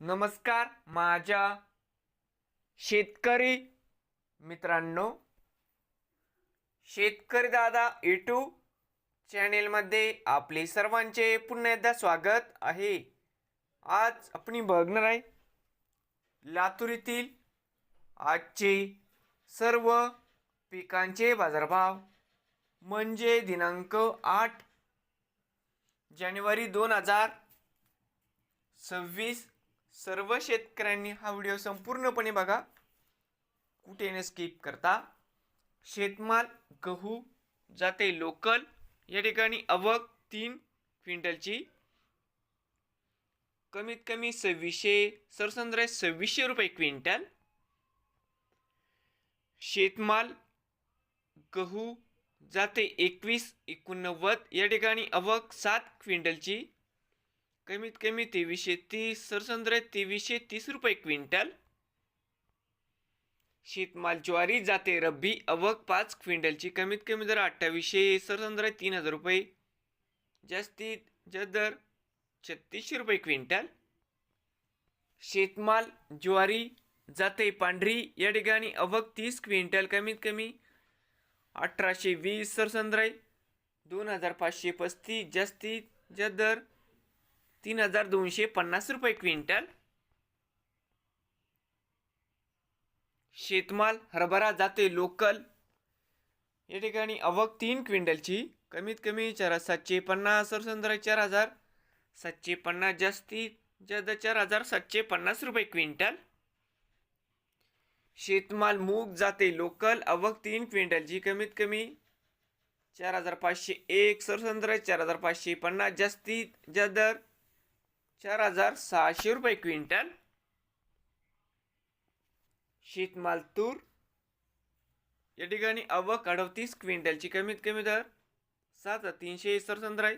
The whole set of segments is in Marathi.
नमस्कार माझ्या शेतकरी मित्रांनो शेतकरी दादा यूट्यूब चॅनेलमध्ये आपले सर्वांचे पुन्हा एकदा स्वागत आहे. आज आपण बघणार आहे लातूर येथील आजचे सर्व पिकांचे बाजारभाव. म्हणजे दिनांक आठ जानेवारी दोन हजार सव्वीस सर्व शेतकऱ्यांनी हा व्हिडिओ संपूर्णपणे बघा. कुठे न स्किप करता? शेतमाल गहू जाते लोकल या ठिकाणी अवक तीन क्विंटलची. कमीत कमी सव्वीसशे सरसंद्राय सव्वीसशे रुपये क्विंटल. शेतमाल गहू जाते एकवीस एकोणनव्वद या ठिकाणी अवक सात क्विंटलची. कमीत कमी तेवीसशे तीस सरसंद्रे तेवीसशे तीस रुपये क्विंटल. शेतमाल ज्वारी जाते रब्बी अवक पाच क्विंटलची कमीत कमी दर अठ्ठावीसशे सरसंद्रे तीन हजार रुपये. जास्तीत जास्त दर छत्तीसशे रुपये क्विंटल. शेतमाल ज्वारी जाते पांढरी या ठिकाणी अवक तीस क्विंटल कमीत कमी अठराशे वीस सरसंद्राई दोन हजार पाचशे पस्तीस जास्तीत जास्त दर तीन हजार दोनशे पन्नास रुपये क्विंटल. शेतमाल हरभरा जाते लोकल. या ठिकाणी अवक तीन क्विंटलची. कमीत कमी चार सातशे पन्नास सरसंद्राई चार हजार. सातशे पन्नास जास्तीत जास्त चार हजार सातशे पन्नास रुपये क्विंटल. शेतमाल मूग जाते लोकल. अवक तीन क्विंटलची. कमीत कमी चार हजार पाचशे एक सरसंद्र चार हजार पाचशे पन्नास जास्तीत जास्त दर चार हजार सहाशे रुपये क्विंटल. शेतमाल तूर. या ठिकाणी अवक अडतीस क्विंटलची कमीत कमी दर. सात हजार तीनशे सरसंद्र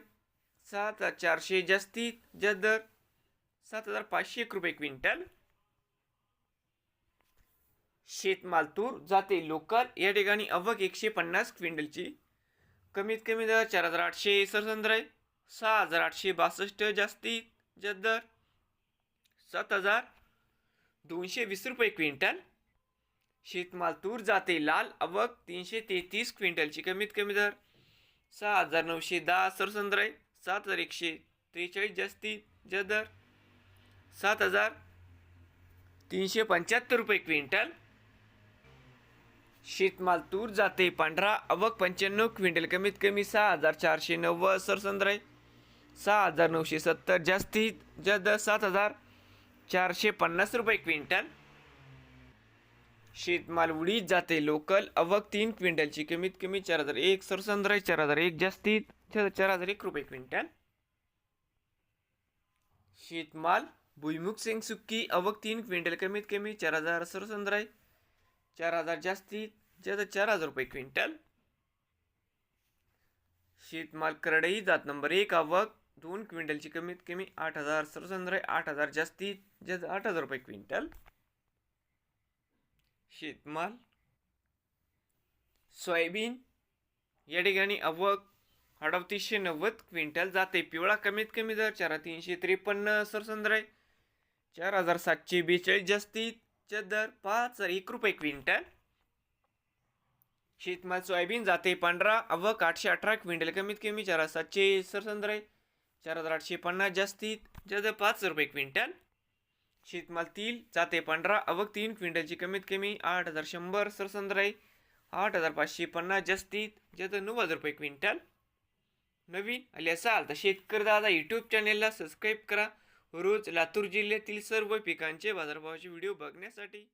सात हजार चारशे जास्तीत जास्त दर. सात हजार पाचशे एक रुपये क्विंटल. शेतमाल तूर जाते लोकल. या ठिकाणी अवक एकशे पन्नास क्विंटलची. कमीत कमी दर चार हजार आठशे सरसंद्र आहे सहा हजार आठशे बासष्ट जास्तीत जद्दर दर सात हजार दोनशे वीस रुपये क्विंटल. शेतमाल तूर जाते लाल अवक तीनशे तेहतीस क्विंटलची कमीत कमी दर. सहा हजार नऊशे दहा सरसंद्र आहे सात हजार एकशे त्रेचाळीस जास्ती जास्त दर सात हजार तीनशे पंच्याहत्तर रुपये क्विंटल. शेतमाल तूर जाते पांढरा अवक पंच्याण्णव क्विंटल कमीत कमी सहा हजार चारशे नव्वद सरसंद्र. सहा हजार नऊशे सत्तर. जास्तीत जास्त सात हजार चारशे पन्नास रुपये क्विंटल. शेतमाल उडीत जाते लोकल. अवक तीन क्विंटलची. कमीत कमी चार हजार एक. सरसंद्राय चार हजार एक. जास्तीत चार हजार एक रुपये क्विंटल. शेतमाल भुईमुख सेंग सुक्की अवक तीन क्विंटल. कमीत कमी चार हजार सरसंद्राय चार हजार जास्तीत जास्त चार हजार रुपये क्विंटल. शेतमाल करडई जात नंबर एक. आवक दोन क्विंटलची कमीत कमी आठ हजार सरसंद्र आठ हजार जास्तीत जास्त आठ हजार रुपये क्विंटल. शेतमाल सोयाबीन या ठिकाणी अवक अडतीसशे नव्वद क्विंटल जाते. पिवळा कमीत कमी दर चार तीनशे त्रेपन्न सरसंद्र चार हजार सातशे बेचाळीस जास्तीत दर पाच हजार एक रुपये क्विंटल. शेतमाल सोयाबीन जाते. पांढरा अवक आठशे अठरा क्विंटल कमीत कमी चार सातशे सरसंद्र चार हजार आठशे पन्नास जास्तीत जास्त पाच रुपये क्विंटल. शेतमाल तीन जाते पांढरा अवक तीन क्विंटलची कमीत कमी आठ हजार शंभर सरसंद्र आठ हजार पाचशे पन्नास जास्तीत जास्त नऊ हजार रुपये क्विंटल. नवीन आले असाल तर शेतकरी दादा यूट्यूब चॅनेलला सबस्क्राईब करा. रोज लातूर जिल्ह्यातील सर्व पिकांचे बाजारभावाचे व्हिडिओ बघण्यासाठी.